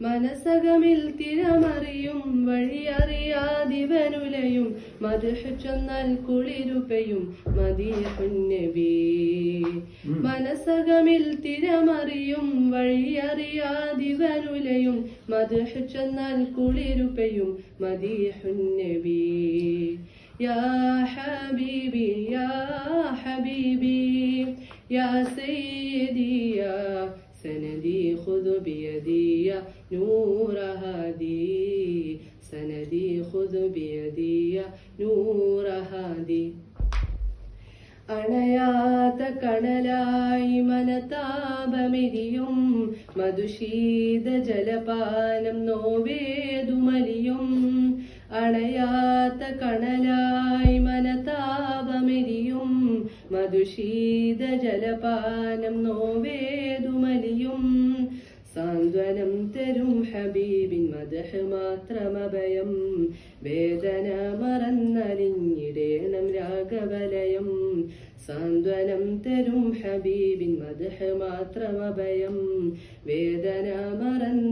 മനസകമിൽ തിരമറിയും വഴിയറിയാതിവനുലയും മധുഹു ചൊന്നാൽ കുളിരുപയും മതിയുന്നബി മനസകമിൽ തിരമറിയും വഴിയറിയാതിവനുലയും മധുഹു ചൊന്നാൽ കുളിരുപയും മതിയുന്നബി യാ ഹബീബി യാ ഹബീബി യാ സയ്യിദി سندي خذ بيدي يا نور هادي سندي خذ بيدي يا نور هادي അണയാത്ത കണലായി മനതാപമിരിയും മധുശീത ജലപാനം നോവേതുമലിയും അണയാത്ത കണലായി മധുശീത ജലപാനം നോവേതുമലിയും. സാന്ത്വനം തരും ഹബീബിൻ മദഹ് മാത്രമഭയം വേദന മറന്നലിഞ്ഞിടേണം രാഗവലയം. സാന്ത്വനം തരും ഹബീബിൻ മദഹ് മാത്രമഭയം വേദന മറന്നലിഞ്ഞിടേണം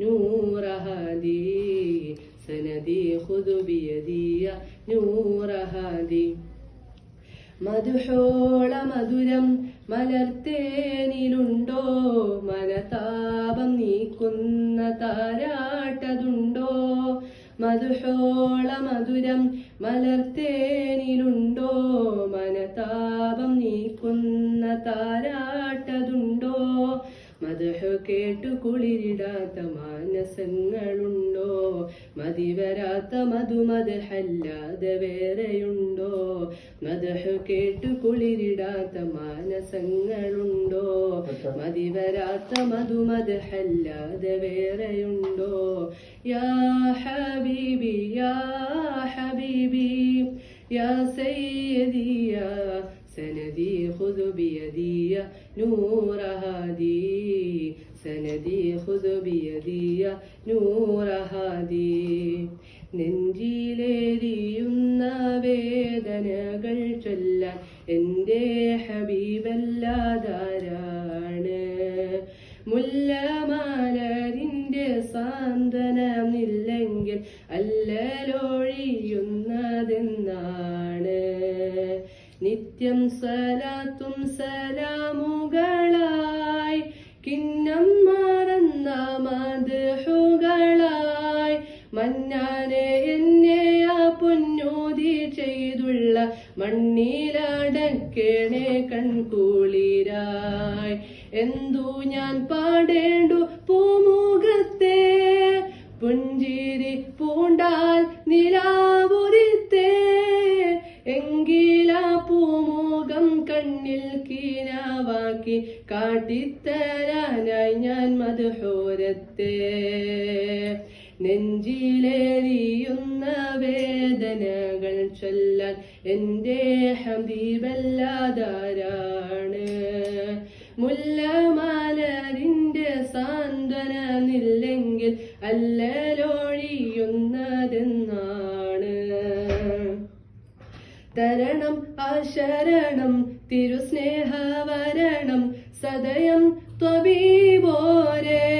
نور هادي سندي خذ بيدي يا نور هادي മധുഹോള മധുരം മലർത്തേനിലുണ്ടോ മനതാപം നീക്കുന്ന താരാട്ടതുണ്ടോ മധുഹോള മധുരം മലർത്തേനിലുണ്ടോ മനതാപം നീക്കുന്ന താരാട്ടതുണ്ടോ മധുഹ കേട്ടു കുളിരിടാത്ത മാനസങ്ങളുണ്ടോ? മതി വരാത്ത മധുമതഹല്ലാതെ വേറെയുണ്ടോ? മധു കേട്ടു കുളിരിടാത്ത മാനസങ്ങളുണ്ടോ? മതി വരാത്ത മധുമതഹല്ലാതെ വേറെയുണ്ടോ? യാ ഹബീബി യാ ഹബീബി യാ സയ്യിദി യാ سندي خذ بيدي يا نور هادي سندي خذ بيدي يا نور هادي നെഞ്ചിലേരിയുന്ന വേദനകൾ ചൊല്ലാൻ എൻ്റെ ഹബീബല്ലാതാരാണ് മുല്ലമാലരിൻ്റെ സാന്ത്വനമില്ലെങ്കിൽ അല്ലലൊഴിയുന്നതെന്നാണ് നിത്യം സലാത്തും സലാമുകളായി. കിന്നം മറന്ന മധുഹുകളായി മഞ്ഞാനെ എന്നെ ആ പൊന്നൂതി ചെയ്തുള്ള മണ്ണിലടക്കണേ കൺകൂളിരായി. എന്തു ഞാൻ പാടേണ്ടു കീനാവാക്കി കാട്ടിത്തരാനായി ഞാൻ മധുഹോരത്തെ. നെഞ്ചിലേറിയുന്ന വേദനകൾ ചൊല്ലാൻ എന്റെ ഹബീബല്ലാതാരാണ്. മുല്ലമാലരിന്റെ സാന്ത്വനമില്ലെങ്കിൽ അല്ലലോഴിയുന്നതെന്നാണ്. തരണം ആശരണം തിരുസ്നേഹവരണം സദയം ത്വബീബോരേ.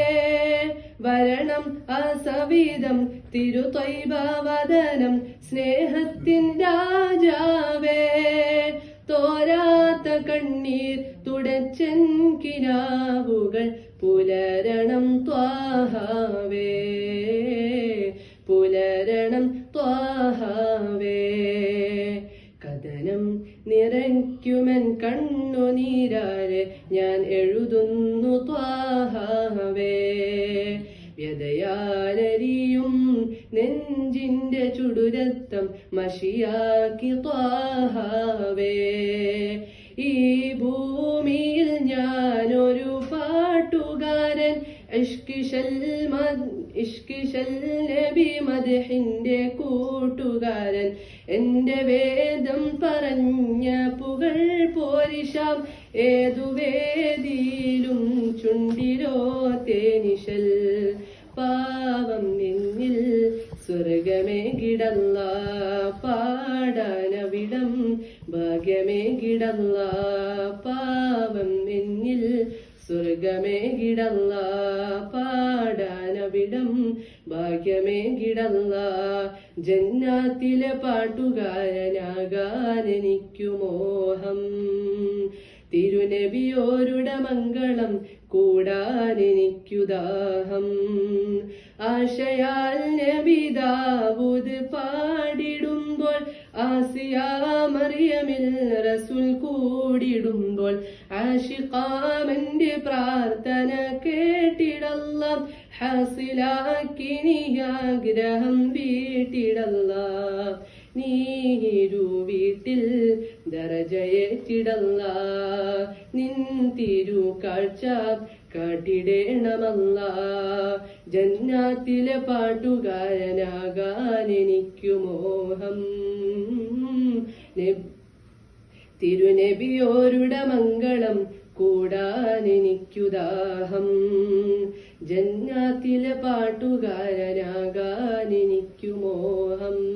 വരണം അസവിധം തിരുത്വൈഭവദനം സ്നേഹത്തിൻ രാജാവേ. തോരാത്ത കണ്ണീർ തുടച്ചൻ കിനാവുകൾ പുലരണം ത്വാഹാവേ. പുലരണം ത്വാഹാവേ. കഥനം നിറയ്ക്കുമൻ കണ്ണുനീരാരെ ഞാൻ എഴുതുന്നു ത്വാഹാവേ. വ്യതയാലരിയും നെഞ്ചിന്റെ ചുടുരത്തം മഷിയാക്കി ത്വാഹാവേ. ഈ ഭൂമിയിൽ ഞാനൊരു പാട്ടുകാരൻ ഇഷ്കിഷൽ മദ് ഇഷ്കിഷൽ നബി മദ്ഹിന്റെ വേദം പറഞ്ഞ പുകൾ പോരിഷാം ഏതു വേദിയിലും ചുണ്ടിലോ തേനിഷൽ പാവം എന്നിൽ സ്വർഗമേ കിടല്ല പാടാനവിടം. ഭാഗ്യമേ കിടല്ല പാവം എന്നിൽ സ്വർഗമേകിടല്ല പാടാനവിടം ഭാഗ്യമേ കിടന്ന ജന്നാത്തിലെ പാട്ടുകാരനാകാനെനിക്കുമോഹം തിരുനബിയോരുടെ മംഗളം കൂടാൻ എനിക്കുദാഹം ആശയാൽ നബിതാവുത് പാടിടുമ്പോൾ ആസിയാമറിയമിൽ റസുൽ കൂടിടുമ്പോൾ ആഷിഖാമന്റെ പ്രാർത്ഥന കേട്ടിടല്ല ഹാസിലാക്കിനി ആഗ്രഹം വീട്ടിടല്ല. നീരു വീട്ടിൽ ദരജയേറ്റിടല്ല. നിൻ തിരു കാഴ്ച കാട്ടിടേണമല്ല. ജന്നാത്തിലെ പാട്ടുകാരനാകാൻ എനിക്കു മോഹം തിരുനബിയോരുടെ മംഗളം കൂടാൻ എനിക്കുദാഹം ജന്നാത്തിലെ പാട്ടുകാരനാകാനെനിക്കു മോഹം